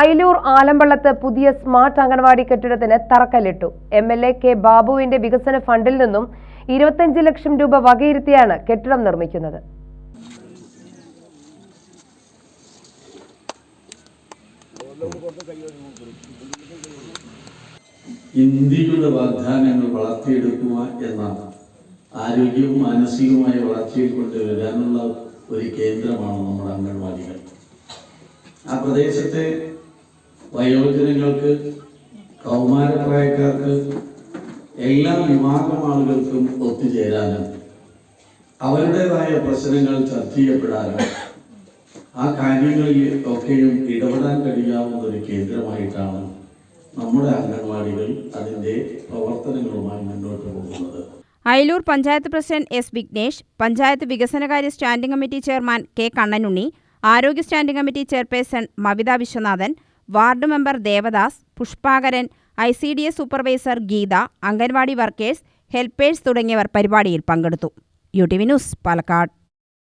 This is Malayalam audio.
അയിലൂർ ആലമ്പള്ളത്ത് പുതിയ സ്മാർട്ട് അംഗൻവാടി കെട്ടിടത്തിന് തറക്കല്ലിട്ടു. എം എൽ എ കെ ബാബുവിന്റെ വികസന ഫണ്ടിൽ നിന്നും ഇരുപത്തഞ്ച് ലക്ഷം രൂപ വകയിരുത്തിയാണ് കെട്ടിടം നിർമ്മിക്കുന്നത്. ഇന്ത്യയുടെ വാഗ്ദാനങ്ങൾ വളർത്തിയെടുക്കുക എന്നാണ് ആരോഗ്യവും മാനസികവുമായ വളർച്ചയിൽ കൊണ്ടുവരാനുള്ള ഒരു കേന്ദ്രമാണ് നമ്മുടെ അംഗൻവാടികൾ. ആ പ്രദേശത്തെ വയോജനങ്ങൾക്ക് കൗമാരപ്രായക്കാർക്ക് എല്ലാ വിഭാഗം ആളുകൾക്കും ഒത്തുചേരാനും അവരുടേതായ പ്രശ്നങ്ങൾ ചർച്ച ചെയ്യപ്പെടാനും ആ കാര്യങ്ങളിൽ ഒക്കെയും ഇടപെടാൻ കഴിയാവുന്ന ഒരു കേന്ദ്രമായിട്ടാണ് നമ്മുടെ അംഗൻവാടികൾ അതിന്റെ പ്രവർത്തനങ്ങളുമായി മുന്നോട്ട് പോകുന്നത്. അയലൂർ പഞ്ചായത്ത് പ്രസിഡന്റ് എസ് വിഘ്നേഷ് പഞ്ചായത്ത് വികസനകാര്യ standing committee chairman K Kannanunni ആരോഗ്യ standing committee chairperson Mavitha Viswanathan ward member Devadas Pushpakaran I C D S supervisor Geetha anganwadi workers helpers തുടങ്ങിയവർ പരിപാടിയിൽ പങ്കെടുത്തു. U T V news Palakkad.